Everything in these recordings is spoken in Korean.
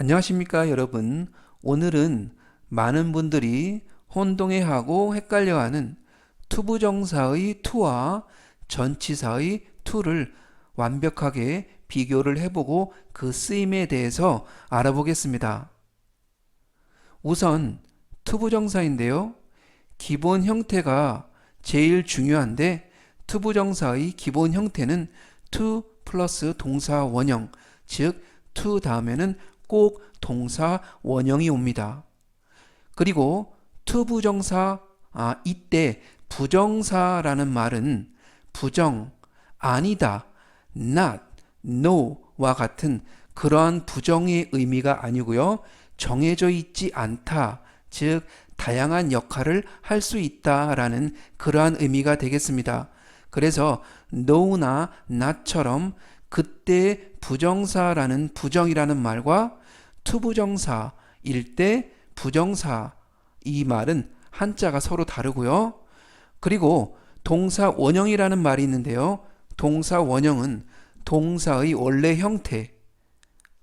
안녕하십니까 여러분. 오늘은 많은 분들이 혼동해하고 헷갈려하는 투부정사의 투와 전치사의 투를 완벽하게 비교를 해보고 그 쓰임에 대해서 알아보겠습니다. 우선 투부정사인데요. 기본 형태가 제일 중요한데 투부정사의 기본 형태는 to 플러스 동사 원형, 즉 to 다음에는 꼭 동사 원형이 옵니다. 그리고 투부정사 아 이때 부정사라는 말은 부정 아니다 not no와 같은 그러한 부정의 의미가 아니고요. 정해져 있지 않다. 즉 다양한 역할을 할 수 있다라는 그러한 의미가 되겠습니다. 그래서 no나 not처럼 그때 부정사라는 부정이라는 말과 투부정사일 때 부정사 이 말은 한자가 서로 다르고요. 그리고 동사 원형이라는 말이 있는데요. 동사 원형은 동사의 원래 형태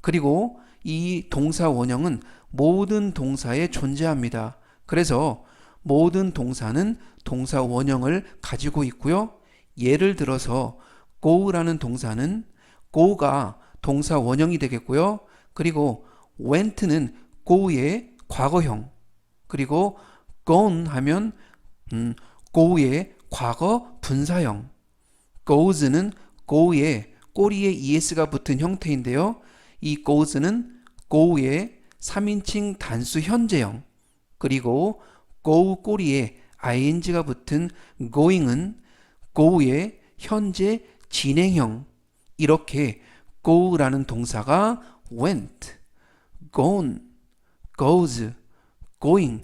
그리고 이 동사 원형은 모든 동사에 존재합니다. 그래서 모든 동사는 동사 원형을 가지고 있고요. 예를 들어서 go라는 동사는 go가 동사 원형이 되겠고요. 그리고 went는 go의 과거형. 그리고 gone 하면 음, go의 과거 분사형. goes는 go의 꼬리에 es가 붙은 형태인데요. 이 goes는 go의 3인칭 단수 현재형. 그리고 go 꼬리에 ing가 붙은 going은 go의 현재 진행형. 이렇게 go라는 동사가 went, gone, goes, going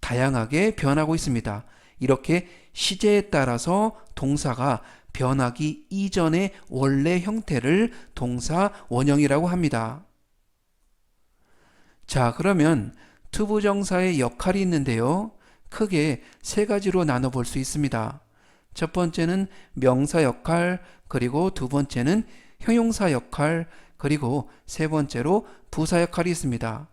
다양하게 변하고 있습니다. 이렇게 시제에 따라서 동사가 변하기 이전의 원래 형태를 동사 원형이라고 합니다. 자, 그러면 투부정사의 역할이 있는데요. 크게 세 가지로 나눠 볼 수 있습니다. 첫 번째는 명사 역할, 그리고 두 번째는 형용사 역할, 그리고 세 번째로 부사 역할이 있습니다.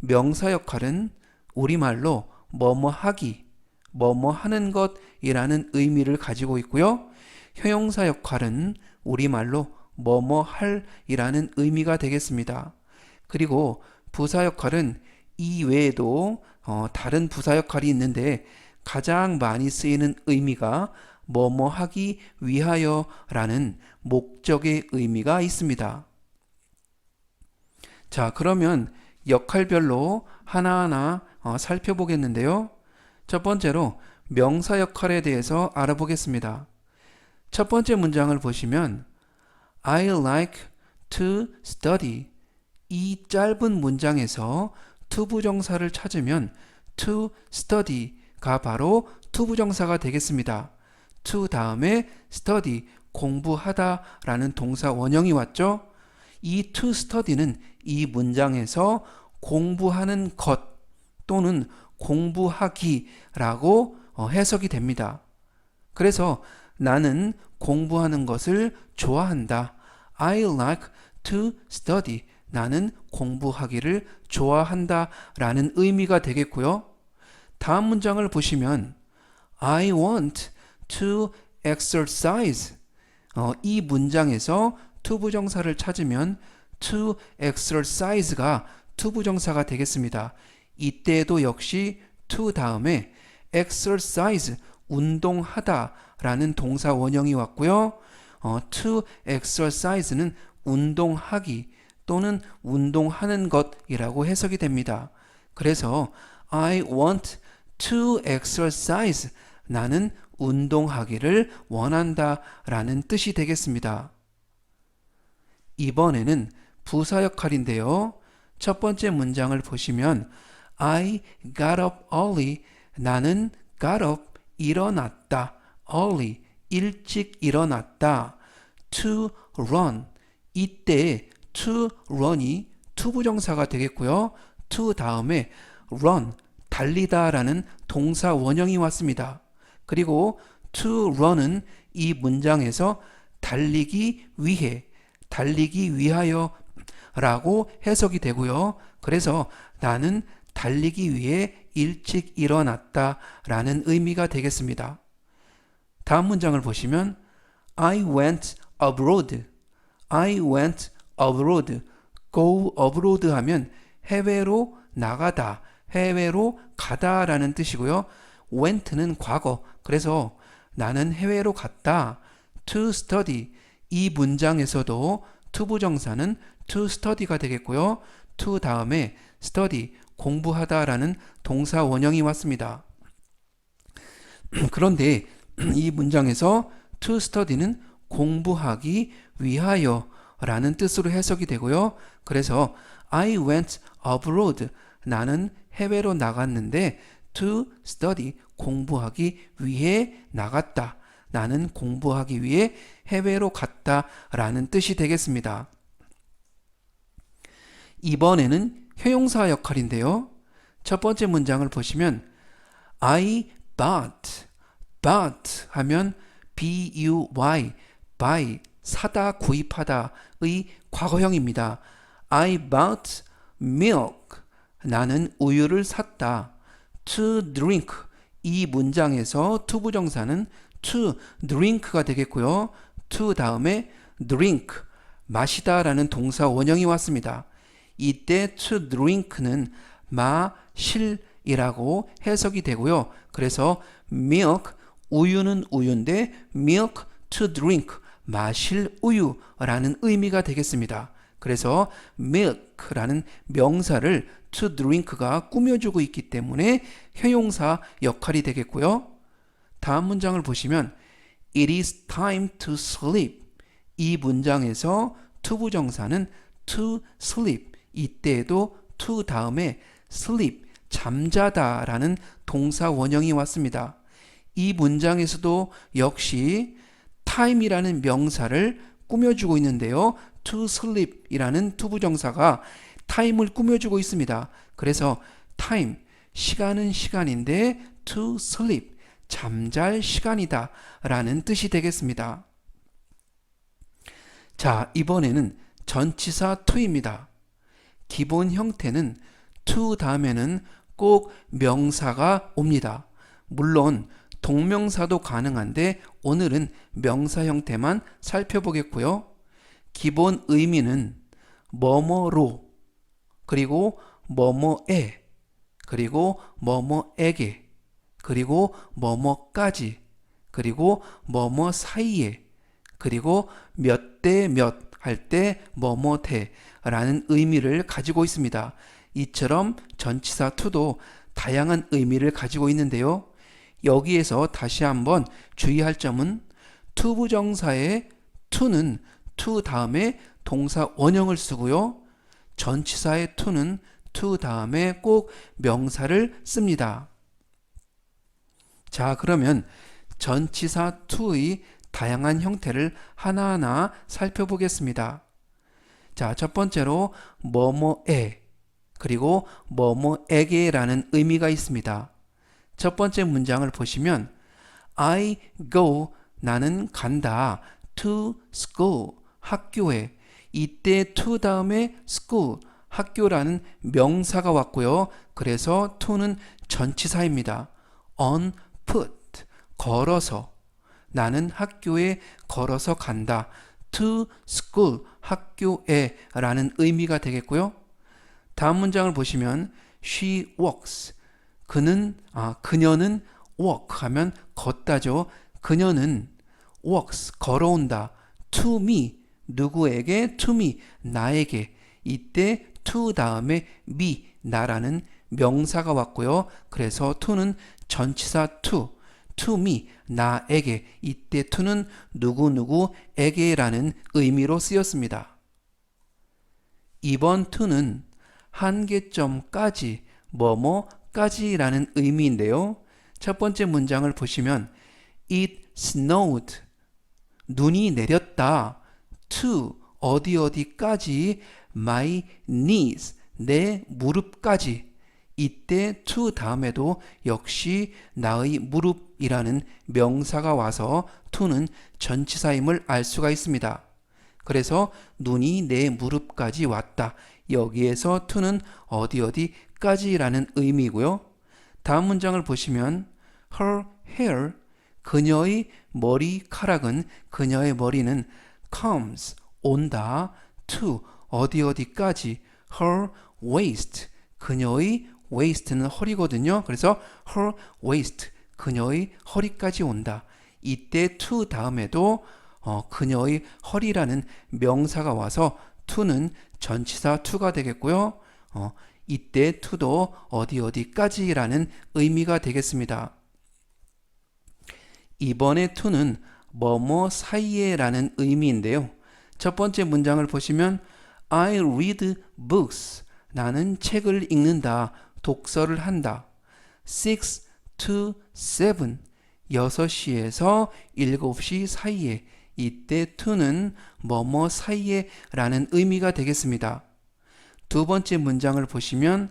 명사 역할은 우리말로 뭐뭐 하기, 뭐뭐 하는 것이라는 의미를 가지고 있고요. 형용사 역할은 우리말로 뭐뭐 할이라는 의미가 되겠습니다. 그리고 부사 역할은 이 외에도 어, 다른 부사 역할이 있는데 가장 많이 쓰이는 의미가 뭐뭐 하기 위하여 라는 목적의 의미가 있습니다. 자, 그러면 역할별로 하나하나 어, 살펴보겠는데요. 첫 번째로 명사 역할에 대해서 알아보겠습니다. 첫 번째 문장을 보시면 I like to study 이 짧은 문장에서 투부정사를 찾으면 to study가 바로 투부정사가 되겠습니다. to 다음에 study 공부하다 라는 동사 원형이 왔죠. 이 to study는 이 문장에서 공부하는 것 또는 공부하기라고 어, 해석이 됩니다. 그래서 나는 공부하는 것을 좋아한다. I like to study. 나는 공부하기를 좋아한다 라는 의미가 되겠고요. 다음 문장을 보시면 I want to exercise. 어, 이 문장에서 투부정사를 찾으면 to exercise가 투부정사가 되겠습니다. 이때도 역시 to 다음에 exercise 운동하다 라는 동사 원형이 왔고요. 어, to exercise는 운동하기 또는 운동하는 것이라고 해석이 됩니다. 그래서 I want to exercise 나는 운동하기를 원한다 라는 뜻이 되겠습니다. 이번에는 부사 역할인데요. 첫 번째 문장을 보시면 I got up early 나는 got up 일어났다 early 일찍 일어났다 to run 이때 to run이 투부정사가 되겠고요. to 다음에 run 달리다라는 동사 원형이 왔습니다. 그리고 to run은 이 문장에서 달리기 위해 달리기 위하여 라고 해석이 되고요. 그래서 나는 달리기 위해 일찍 일어났다 라는 의미가 되겠습니다. 다음 문장을 보시면 I went abroad. I went abroad. go abroad 하면 해외로 나가다, 해외로 가다 라는 뜻이고요. went는 과거. 그래서 나는 해외로 갔다. to study. 이 문장에서도 to 부정사는 to study가 되겠고요. to 다음에 study, 공부하다라는 동사 원형이 왔습니다. 그런데 이 문장에서 to study는 공부하기 위하여 라는 뜻으로 해석이 되고요. 그래서 I went abroad. 나는 해외로 나갔는데 to study 공부하기 위해 나갔다. 나는 공부하기 위해 해외로 갔다 라는 뜻이 되겠습니다. 이번에는 형용사 역할인데요. 첫 번째 문장을 보시면 I bought, bought 하면 b-u-y, buy, 사다, 구입하다의 과거형입니다. I bought milk, 나는 우유를 샀다. To drink, 이 문장에서 to 부정사는 to drink가 되겠고요. to 다음에 drink, 마시다라는 동사 원형이 왔습니다. 이때 to drink는 마실이라고 해석이 되고요. 그래서 milk, 우유는 우유인데 milk to drink, 마실 우유라는 의미가 되겠습니다. 그래서 milk라는 명사를 to drink가 꾸며주고 있기 때문에 형용사 역할이 되겠고요. 다음 문장을 보시면 It is time to sleep. 이 문장에서 to 부정사는 to sleep. 이때에도 to 다음에 sleep, 잠자다 라는 동사 원형이 왔습니다. 이 문장에서도 역시 time이라는 명사를 꾸며주고 있는데요. to sleep이라는 to 부정사가 time을 꾸며주고 있습니다. 그래서 time, 시간은 시간인데 to sleep, 잠잘 시간이다 라는 뜻이 되겠습니다. 자, 이번에는 전치사 to입니다. 기본 형태는 to 다음에는 꼭 명사가 옵니다. 물론 동명사도 가능한데 오늘은 명사 형태만 살펴보겠고요. 기본 의미는 뭐뭐로 그리고 뭐뭐에 그리고 뭐뭐에게 그리고 뭐뭐까지 그리고 뭐뭐 사이에 그리고 몇 대 몇 할 때 뭐뭐대라는 의미를 가지고 있습니다. 이처럼 전치사 to도 다양한 의미를 가지고 있는데요. 여기에서 다시 한번 주의할 점은 to 부정사의 to는 to 다음에 동사 원형을 쓰고요. 전치사의 to는 to 다음에 꼭 명사를 씁니다. 자, 그러면 전치사 to의 다양한 형태를 하나하나 살펴보겠습니다. 자, 첫 번째로 뭐뭐에 그리고 뭐뭐에게라는 의미가 있습니다. 첫 번째 문장을 보시면 I go 나는 간다 to school 학교에 이때 to 다음에 school 학교라는 명사가 왔고요. 그래서 to는 전치사입니다. on foot 걸어서 나는 학교에 걸어서 간다. to school 학교에 라는 의미가 되겠고요. 다음 문장을 보시면 she walks 그는 아 그녀는 walk 하면 걷다죠. 그녀는 walks 걸어온다. to me 누구에게 to me 나에게 이때 to 다음에 me 나라는 명사가 왔고요. 그래서 to는 전치사 to to me 나에게 이때 to는 누구누구에게라는 의미로 쓰였습니다. 이번 to는 한계점까지 뭐뭐까지라는 의미인데요. 첫 번째 문장을 보시면 it snowed 눈이 내렸다 to 어디 어디까지 my knees 내 무릎까지 이때 to 다음에도 역시 나의 무릎이라는 명사가 와서 to는 전치사임을 알 수가 있습니다. 그래서 눈이 내 무릎까지 왔다. 여기에서 to는 어디 어디까지라는 의미고요. 다음 문장을 보시면 her hair 그녀의 머리카락은 그녀의 머리는 comes 온다 to 어디 어디까지 her waist 그녀의 waist는 허리거든요. 그래서 her waist 그녀의 허리까지 온다. 이때 to 다음에도 어, 그녀의 허리라는 명사가 와서 to는 전치사 to가 되겠고요. 어, 이때 to도 어디 어디까지라는 의미가 되겠습니다. 이번에 to는 뭐뭐 사이에라는 의미인데요. 첫 번째 문장을 보시면 I read books. 나는 책을 읽는다. 독서를 한다. 6 to 7. 6시에서 7시 사이에. 이때 to는 뭐뭐 사이에 라는 의미가 되겠습니다. 두 번째 문장을 보시면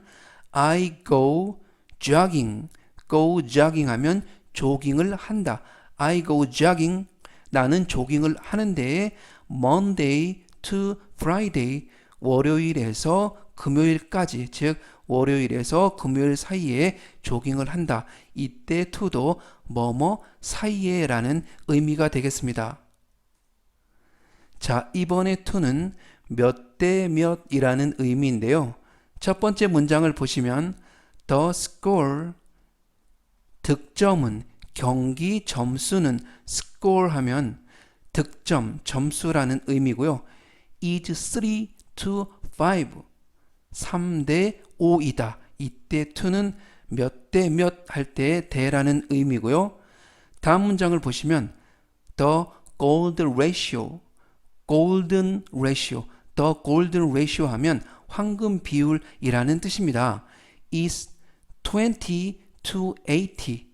I go jogging. go jogging 하면 조깅을 한다. I go jogging. 나는 조깅을 하는데 Monday to Friday 월요일에서 금요일까지 즉 월요일에서 금요일 사이에 조깅을 한다. 이때 to도 뭐뭐 사이에라는 의미가 되겠습니다. 자, 이번에 to는 몇 대 몇이라는 의미인데요. 첫 번째 문장을 보시면 the score 득점은 경기 점수는 score 하면 득점 점수라는 의미고요. is 3 to 5 3대 5이다. 이때 to는 몇 대 몇 할때 대라는 의미고요. 다음 문장을 보시면 the gold ratio golden ratio the golden ratio 하면 황금 비율이라는 뜻입니다. is 20 to 80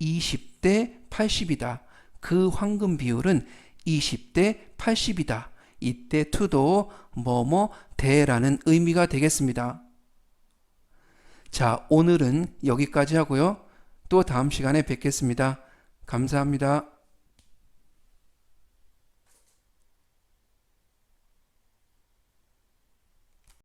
20대 80이다. 그 황금 비율은 20대 80이다. 이때 to도 뭐뭐 대라는 의미가 되겠습니다. 자, 오늘은 여기까지 하고요. 또 다음 시간에 뵙겠습니다. 감사합니다.